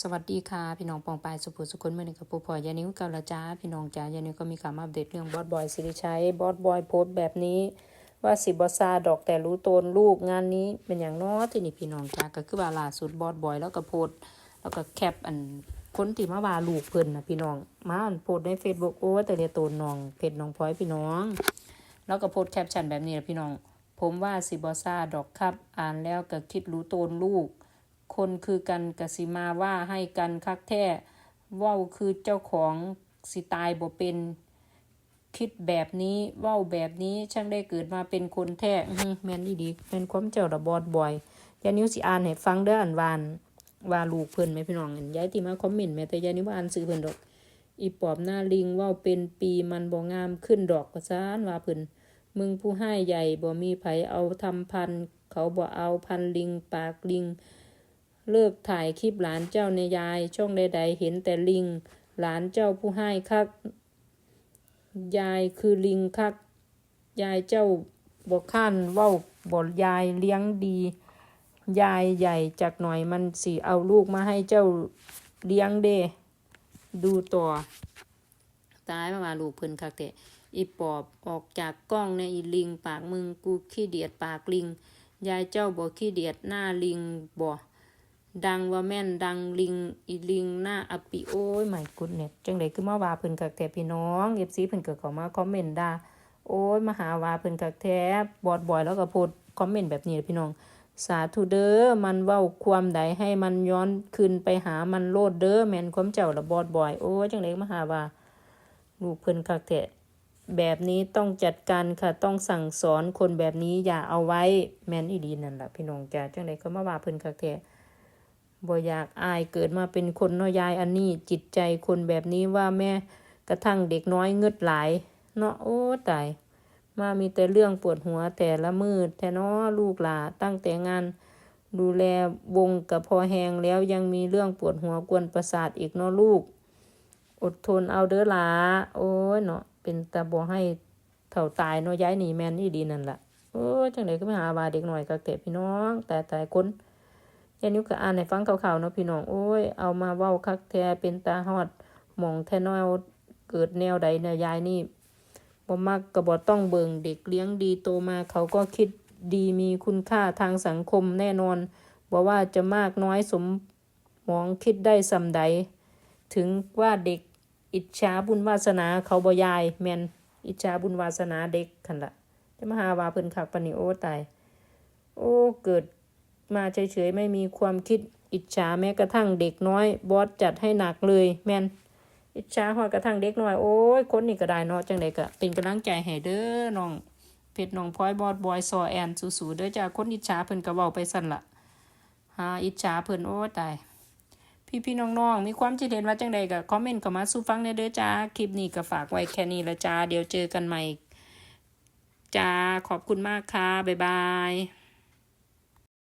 สวัสดีค่ะ พี่น้องปองปายสุภูสุคนเมื่อนี้กับปูพอยานิ้วกาละจ้า พี่น้องจ้ายานิ้วก็มีข่าวมาอัปเดตเรื่องบอสบอยสิริชัยบอสบอยโพสต์แบบนี้ ว่าสิบอซาดอกแต่รู้ตนลูกงานนี้เป็นอย่างน้อที่นี่พี่น้องจ้าก็คือว่าล่าสุดบอสบอยแล้วก็โพสต์แล้วก็แคปอันคนที่มาว่าลูกเพิ่นนะพี่น้องมาอันโพสต์ในเฟซบุ๊กโอ้แต่เรียตัวน้องเพจน้องพลอยพี่น้อง แล้วก็โพสต์แคปชั่นแบบนี้นะพี่น้อง ผมว่าสิบอซาดอกครับ อ่านแล้วก็คิดรู้ตนลูก คนคือกันกสิมาว่าให้กันคักแท้เว้าคือเจ้าของสิตายบ่เป็น คิดแบบนี้เว้าแบบนี้ช่างได้เกิดมาเป็นคนแท้แม่นอีดีเป็นความเจ้าระบอดบ่อยยานิ้วสิอ่านให้ฟังเด้ออันวานว่าลูกเพิ่นไหมพี่น้องย้ายที่มาคอมเมนต์แม่แต่ยานิ้วอ่านซื้อเพิ่นดอก อีปอบหน้าลิงเว้าเป็นปีมันบ่งามขึ้นดอกกระซานว่าเพิ่นมึงผู้ให้ใหญ่บ่มีไผเอาทำพัน เขาบ่เอาพันลิง ปากลิง เลิกถ่ายคลิปหลานเจ้าในยาย ช่องใดๆเห็นแต่ลิง หลานเจ้าผู้ให้คัก ยายคือลิงคัก ยายเจ้าบ่ข้านเว้าบ่ยายเลี้ยงดี ยายใหญ่จากหน่อยมันสิเอาลูกมาให้เจ้าเลี้ยงเด้ดูต่อ ตายมาว่าลูกเพิ่นคักแต่อีปอบออกจากกล้องในอีลิง ปากมึงกูขี้เดียดปากลิง ยายเจ้าบ่ขี้เดียดหน้าลิงบ่ ดังว่าแม่นดังลิงอีลิงหน้าอปิโอ้ยไม่กุดเน็ตจังไดคือมาว่าเพิ่นกักแท้พี่น้องเอฟซีเพิ่นก็เข้ามาคอมเมนต์ด่าโอ้ยมาหาว่าเพิ่นกักแท้บอดบอยแล้วก็โพสต์คอมเมนต์แบบนี้พี่น้อง สาธุเด้อมันเว้าความใดให้มันย้อนคืนไปหามันโลดเด้อแม่นความเจ้าละบอดบอยโอ้ยจังไดมาหาว่าลูกเพิ่นกักแท้แบบนี้ต้องจัดการค่ะต้องสั่งสอนคนแบบนี้อย่าเอาไว้แม่นอีดีนั่นล่ะพี่น้องจ้าจังไดก็มาว่าเพิ่นกักแท้ บ่อยากอายเกิดมาเป็นคนน้อยายอันนี้จิตใจคนแบบนี้ว่าแม่กระทั่งเด็กน้อยเงึดหลายเนาะโอ้ตายมามีแต่เรื่องปวดหัวแต่ละมืดแต่น้อลูกหลาตั้งแต่งาน ดูแลวงกับพอแหงแล้วยังมีเรื่องปวดหัวกวนประสาทอีกเนาะลูก อดทนเอาเด้อหลาโอ้ยเนาะเป็นตาบ่ให้เถ่าตายเนาะย้ายหนีแมนนี่ดีนั่นล่ะโอ้จังไดก็ไปหาว่าเด็กหน่อยกักแต่พี่น้อง แต่แต่คน ยายนิ้วก็อ่านให้ฟังข่าวๆเนาะพี่น้อง โอ้ย เอามาเว้าคักแท้เป็นตาฮอดหมองแท้น้อยเกิดแนวใดเนี่ยยายนี่บ่มักก็บ่ต้องเบิงเด็กเลี้ยงดีโตมาเขาก็คิดดีมีคุณค่าทางสังคมแน่นอนบ่ว่าจะมากน้อยสมมองคิดได้สำใด ถึงว่าเด็กอิจฉาบุญวาสนาเขาบ่ยายแม่นอิจฉาบุญวาสนาเด็กคันละจะมาหาว่าเพิ่นคักปนนี้โอตาย โอ้เกิด มาเฉยๆไม่มีความคิดอิจฉาแม้กระทั่งเด็กน้อย บอสจัดให้หนักเลยแมนอิจฉาหอดกระทั่งเด็กน้อย โอ้ยคนนี่ก็ได้เนาะจังไดก็เป็นกำลังใจให้เด้อน้องเพชรน้องพลอยบอสบอยซอแอนสู้ๆเด้อจ้าคนอิจฉาเพิ่นก็เว้าไปสั่นละหาอิจฉาเพิ่นโอ้ตายพี่ๆน้องๆ มีความคิดเห็นว่าจังใดก็คอมเมนต์เข้ามาสู่ฟังในเด้อจ้า คลิปนี้ก็ฝากไว้แค่นี้ละจ้า เดี๋ยวเจอกันใหม่จ้า ขอบคุณมากค่ะ บ๊ายบาย